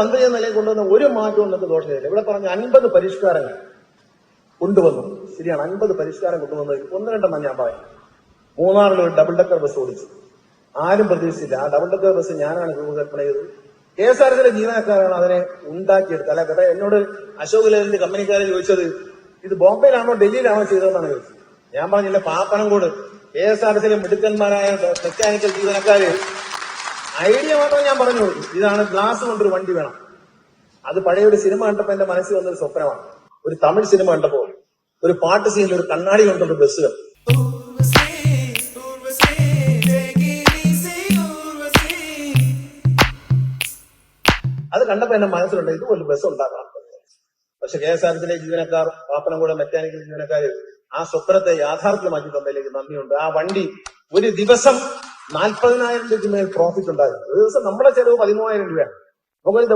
മന്ത്രി എന്ന നിലയിൽ കൊണ്ടുവന്ന ഒരു മാറ്റവും നിങ്ങൾക്ക് ദോഷമില്ല. ഇവിടെ പറഞ്ഞ അൻപത് പരിഷ്കാരങ്ങൾ കൊണ്ടുവന്നു. ശരിയാണ് അൻപത് പരിഷ്കാരം കൊണ്ടുവന്നത് ഒന്ന് രണ്ടെണ്ണം ഞാൻ മൂന്നാറിൽ ഒരു ഡബിൾ ഡക്കർ ബസ് ഓടിച്ചു. ആരും പ്രതീക്ഷിച്ചില്ല. ആ ഡബിൾ ഡക്കർ ബസ് ഞാനാണ് രൂപകൽപ്പന ചെയ്തത്. കെ എസ് ആർ എസിലെ ജീവനക്കാരാണ് അതിനെ ഉണ്ടാക്കിയെടുത്തത്. അല്ല കഥ എന്നോട് അശോക് ലേലിന്റെ കമ്പനിക്കാരെ ചോദിച്ചത് ഇത് ബോംബെയിലാണോ ഡൽഹിയിലാണോ ചെയ്തതെന്നാണ് ചോദിച്ചത്? ഞാൻ പറഞ്ഞില്ല പാപ്പനംകോട്. കെ എസ് ആർ എസിലെ മിടുക്കന്മാരായ മെക്കാനിക്കൽ ജീവനക്കാര് ഐഡിയ മാത്രം ഞാൻ പറഞ്ഞു ഇതാണ് ഗ്ലാസ് കൊണ്ടൊരു വണ്ടി വേണം. അത് പഴയ ഒരു സിനിമ കണ്ടപ്പോ എന്റെ മനസ്സിൽ വന്നൊരു സ്വപ്നമാണ്. ഒരു തമിഴ് സിനിമ കണ്ടപ്പോ ഒരു പാട്ട് സീനിൽ ഒരു കണ്ണാടി കൊണ്ടൊരു ബസ് അത് കണ്ടപ്പോ എന്റെ മനസ്സിലുണ്ട് ഇതുപോലെ ബസ് ഉണ്ടാക്കണം. പക്ഷെ കെ എസ് ആർ ടിയിലെ ജീവനക്കാർ പാപ്പനംകുളം മെക്കാനിക്കൽ ജീവനക്കാർ ആ സ്വപ്നത്തെ യാഥാർത്ഥ്യമാക്കി തന്നതിലേക്ക് നന്ദിയുണ്ട്. ആ വണ്ടി ഒരു ദിവസം നാൽപ്പതിനായിരം രൂപയ്ക്ക് മേൽ പ്രോഫിറ്റ് ഉണ്ടായിരുന്നു. ഒരു ദിവസം നമ്മുടെ ചെലവ് പതിമൂവായിരം രൂപയാണ്. നമുക്ക്